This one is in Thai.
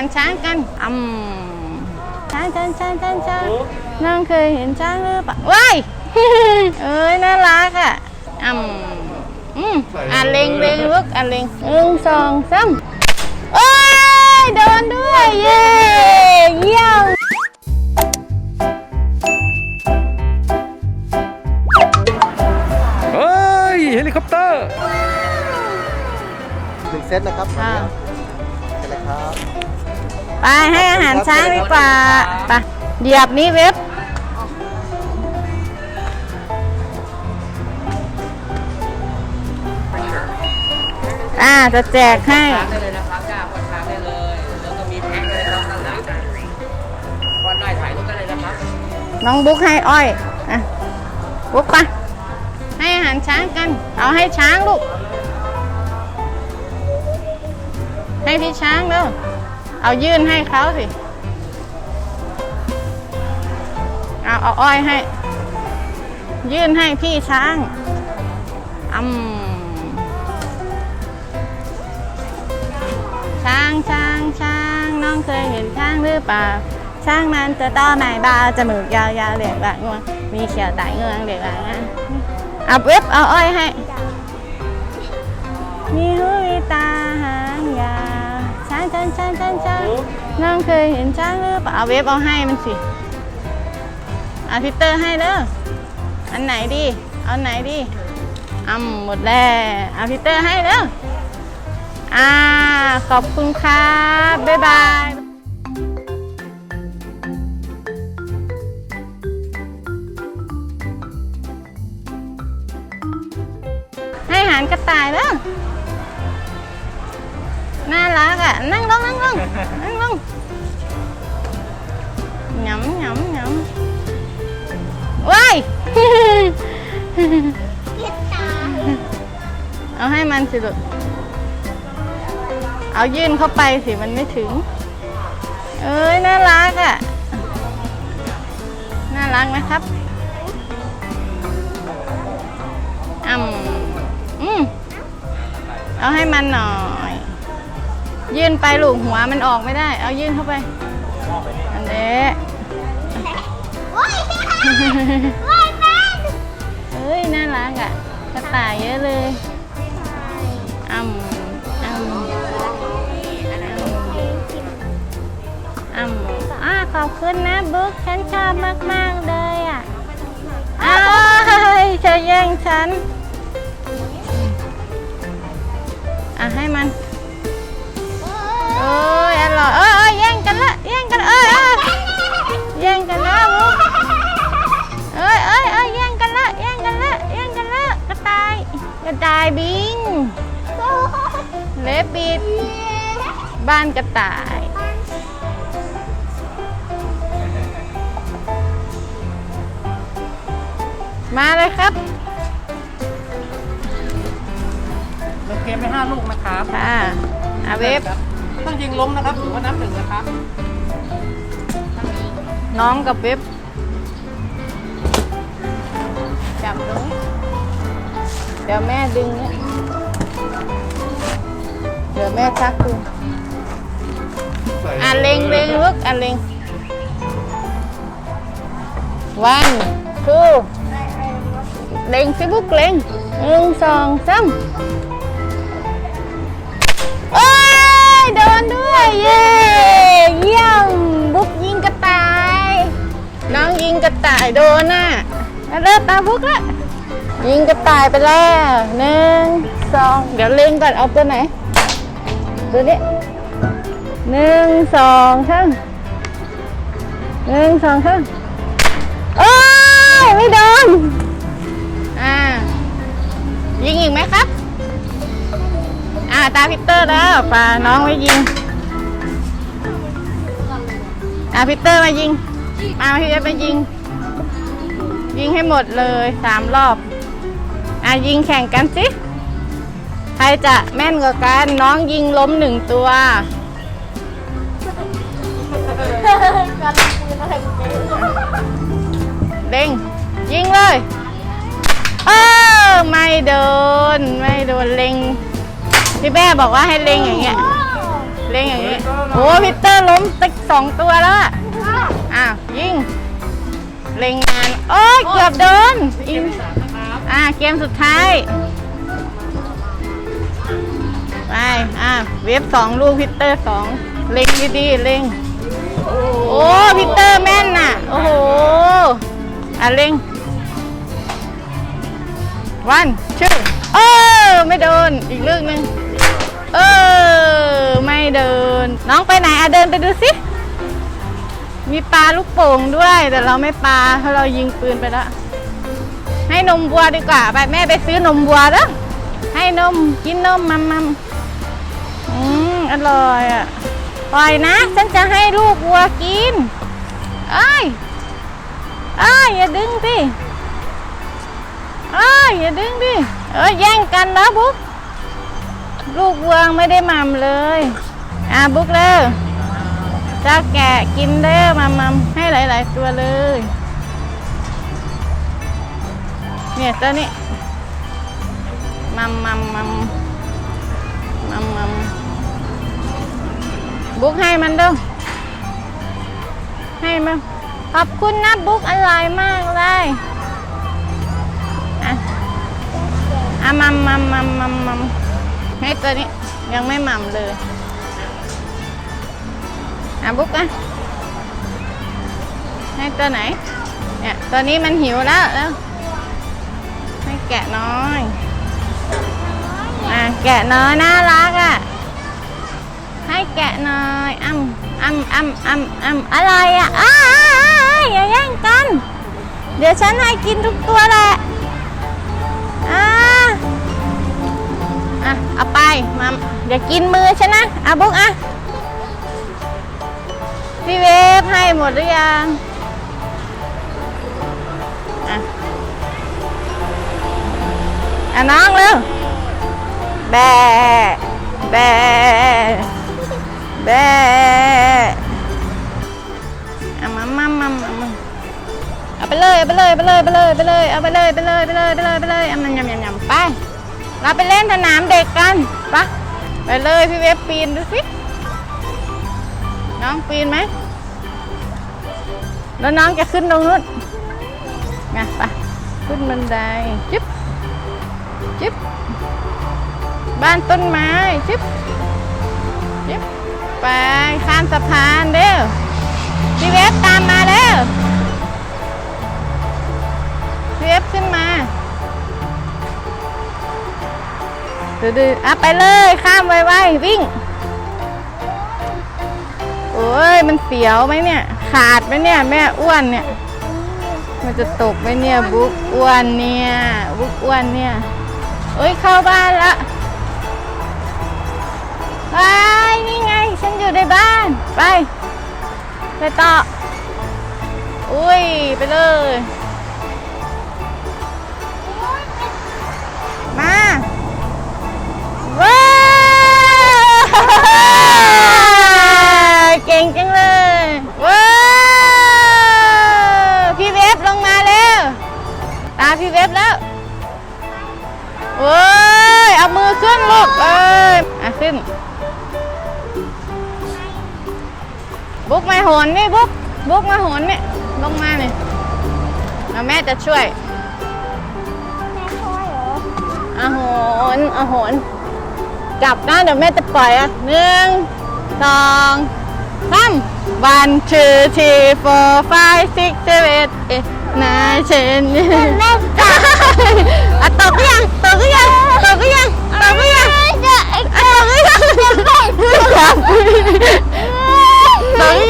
ารช้างกันอืมช้างช้างช้างช้างช้างน้องเคยเห็นช้างหรือเปล่าว้ายเอ้ยน่ารักอะอืมอืมอะเล็งเล็งลูกอะเล็งหนึ่งสองสามโอ้ยโดนด้วยเย้เยี่ยมเฮ้ยเฮลิคอปเตอร์หนึ่งเซตนะครับค่ะ ไปให้อาหารช้างดีกว่าไปเหยียบนี้เว็บอ่าจะแจกให้ ช้างได้เลยนะครับกล้าปล่อยช้างได้เลย แล้วก็มีแพ็คเลยนะครับข้างหลังวันได้ถ่ายรูปได้เลยนะครับ น้องบุ๊กให้อ้อยอะบุ๊กไปะให้อาหารช้างกัน เอาให้ช้างลูก ให้พี่ช้างเร็ว เอายื่นให้เขาสิ เอาเอาอ้อยให้ ยื่นให้พี่ช้างอืมช้างช้างช้างน้องเคยเห็นช้างหรือเปล่า ช้างมันจะต้อไม้บาวจมูกยาวๆเหลียกหลังงวงมีเขียวไตเงืองเหลียกหลังอะเอาเว็บเอาอ้อยให้มีหูมีตาหางย ช้างช้างช้างช้างช้างน้องเคยเห็นช้างหรือเปล่าเอาเว็บเอาให้มันสิเอาพิเตอร์ให้เด้ออันไหนดีเอาไหนดีอ่ำหมดแล้วเอาพิเตอร์ให้เด้ออ่าขอบคุณครับบ๊ายบายให้อาหารกระต่ายแล้ว น่ารักอะ นั่งลงนั่งลงนั่งลงหยำหยำหยำว้ายเอาให้มันสิลูกเอายื่นเข้าไปสิมันไม่ถึง เอ้ยน่ารักอะ น่ารักนะครับอืมอืมเอาให้มันหน่อย ยื่นไปลูกหัวมันออกไม่ได้ เอายื่นเข้าไป อันเด้เอ้ยน่ารักอะกระต่ายเยอะเลยอืมอืมอืมอ่าขอบคุณนะบุ๊กฉันชอบมากๆเลยอะอ้ายเธอแย่งฉันอะให้มันโอ้ ยอร่อยเอ้ยเอ้ยแย่งกันละแย่งกันเอ้ยเอ้ยแย่งกันละมุกเอ้ยเอ้ยเอ้ยแย่งกันละแย่งกันละแย่งกันละกระต่ายกระต่ายบิงเลปิด บ้านกระต่ายมาเลยครับเล่นเกมไปห้าลูกนะครับ ค่ะอาเวฟ ต้องยิงล้มนะครับถือว่านับหนึ่งนะครับน้องกับเว็บจับตรงนี้เดี๋ยวแม่ดึงเนี่ยเดี๋ยวแม่ชักดูอะเล็งเล็งลูกอะเล็ง one two เล็งสิบุกเล็งหนึ่งสองสาม เย้เยี่ยมบุกยิงกระต่าย น้องยิงกระต่ายโดนน่ะแล้วเลิกตาบุกละยิงกระต่ายไปแล้วหนึ่งสองเดี๋ยวเล็งก่อนเอาตัวไหนตัวนี้หนึ่งสองสามหนึ่งสองสามโอ้ยไม่โดนอ่ายิงอีกไหมครับ อ่าตาพิเตอร์แล้วป่าน้องไว้ยิง อ่าพิเตอร์มายิง มาพี่เอฟมายิง ยิงให้หมดเลยสามรอบ อ่ายิงแข่งกันสิใครจะแม่นกว่ากันน้องยิงล้มหนึ่งตัวเด้งยิงเลยเออไม่โดน ไม่โดนเล็งพี่แม่บอกว่าให้เล็งอย่างเงี้ย เล่งอย่างนี้ โอ้พีเตอร์ล้มตึกสองตัวแล้วอะอ้าวยิงเล็งงาน โอ้ยเกือบโดนอินอ่าเกมสุดท้าย ไป อ่าเวฟสองลูกพีเตอร์สองเล็งดีๆเล็งโอ้พีเตอร์แม่นน่ะ โอ้โห อะเล็งวันชื่อเออไม่โดน อีกเรื่องหนึ่ง น้องไปไหนอะเดินไปดูสิ มีปลาลูกโป่งด้วย แต่เราไม่ปลาเพราะเรายิงปืนไปแล้ว ให้นมวัวดีกว่า ไปแม่ไปซื้อนมวัวแล้วให้นมกินนมมัมมัมอืมอร่อยอะปล่อยนะ ฉันจะให้ลูกวัวกิน เอ้ยเอ้ยอย่าดึงสิเอ้ยอย่าดึงดิ เอ้ยแย่งกันนะบุ๊กลูกวัวไม่ได้ม่ำเลย อะบุ๊กเร็วเจ้าแกะกินเด้อมัมมัมให้หลาย ๆ ตัวเลย เนี่ยตัวนี้มัมมัมมัมมัมมัมบุ๊กให้มันเด้อให้มันขอบคุณนะบุ๊กอร่อยมากเลยอะอะมัมมัมมัมมัมมัมให้ตัวนี้ยังไม่หม่ำเลย อะบุ๊กอะให้ตัวไหน เนี่ย ตัวนี้มันหิวแล้วแล้วให้แกะน้อยอะแกะน้อยน่ารักอะ ให้แกะน้อยอ้ำอ้ำอ้ำอ้ำอ้ำอะไรอะอ้าอ้าอ้าอย่าแย่งกัน เดี๋ยวฉันให้กินทุกตัวแหละอ่าอะเอาไปมาอย่ากินมือฉันนะอาบุ๊กอะ พี่เวฟให้หมดหรือยังอะอะน้องเร็วแบะแบะแบะอะมามามามามาเอาไปเลยเอาไปเลยไปเลยไปเลยไปเลยเอาไปเลยไปเลยไปเลยไปเลยไปเลยเอามันยำยำยำไป เราไปเล่นสนามเด็กกันปะไปเลยพี่เวฟปีนดูสิ น้องปีนไหม แล้วน้องจะขึ้นตรงนู้นไงไปขึ้นบันไดจึ๊บจึ๊บบ้านต้นไม้จึ๊บจึ๊บไปข้ามสะพานเร็วพี่เวฟตามมาเร็วเวฟขึ้นมาดื้อๆอะไปเลยข้ามไวๆวิ่ง อ้ยมันเสียวไหมเนี่ย ขาดไหมเนี่ยแม่อ้วนเนี่ย มันจะตกไหมเนี่ยบุ๊กอ้วนเนี่ยบุ๊กอ้วนเนี่ยเอ้ยเข้าบ้านละไปนี่ไง ฉันอยู่ในบ้าน ไป ไปต่อ อุ้ยไปเลย มา บุ๊กมาโหนนี่บุ๊กบุ๊กมาโหนนี่ลงมาเนี่ยแล้วแม่จะช่วยอาหนอาหนจับนะเดี๋ยวแม่จะปล่อยอะหนึ่งสองสาม one two three four five six seven eight nine ten แม่ตาอะตกหรือยังตกหรือยังตกหรือยังตกหรือยังอะตกหรือยัง ตกหรื